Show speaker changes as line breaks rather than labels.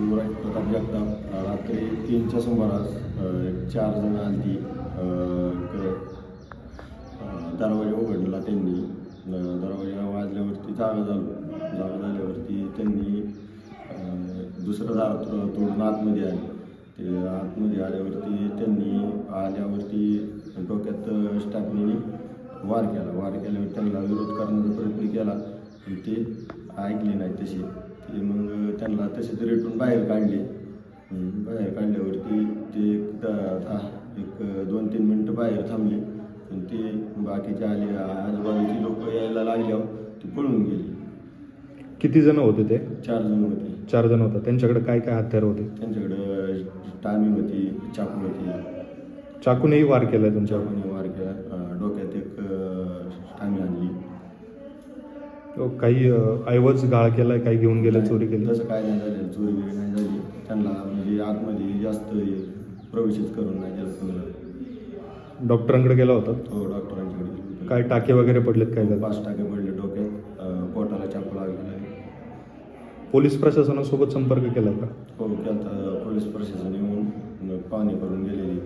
युवराज प्रताप जगताप रात्री तीनच्या सुमारास एक चार जण आधी दरवाजा उघडला त्यांनी. दरवाजा वाजल्यावरती जागा झालो. जागा झाल्यावरती त्यांनी दुसरं दार तोडून आतमध्ये आले. ते आतमध्ये आल्यावरती त्यांनी आल्यावरती डोक्यात स्टाफनीने वार केला. वार केल्यावर त्यांना विरोध करण्याचा प्रयत्न केला. पण ते ऐकले नाही तसे. ते मग त्यांना तसेच रेटून बाहेर काढले. बाहेर काढल्यावरती ते एक दहा एक दोन तीन मिनटं बाहेर थांबले. पण ते बाकीचे आले आजूबाजूची लोक यायला लागल्यावर ते पळून गेले.
किती जण होते ते?
चार जण होते.
चार जण होते. त्यांच्याकडे काय काय हत्यार होते?
त्यांच्याकडं टायमिंग होती चाकू होती.
चाकूनही वार केलाय तुमच्यावर.
चाकूने वार केला अं, डोक्यात एक टामी आणली
तो काही ऐवज गाळ केलाय काही घेऊन गेलं चोरी केली.
तसं काय नाही झालं. चोरी बिरी नाही झाली. त्यांना म्हणजे आतमध्ये जास्त प्रवेशित करून नाही दिलं कोणाला.
डॉक्टरांकडे गेला होता?
तो डॉक्टरांच्याकडे.
काय टाके वगैरे पडलेत काय झालं?
पाच टाके पडले डोक्यात. अं, पोटाला चाकू लागलेला आहे.
पोलीस प्रशासनासोबत संपर्क केलाय का?
हो केलता. पोलीस प्रशासन येऊन पाहणी करून गेलेली.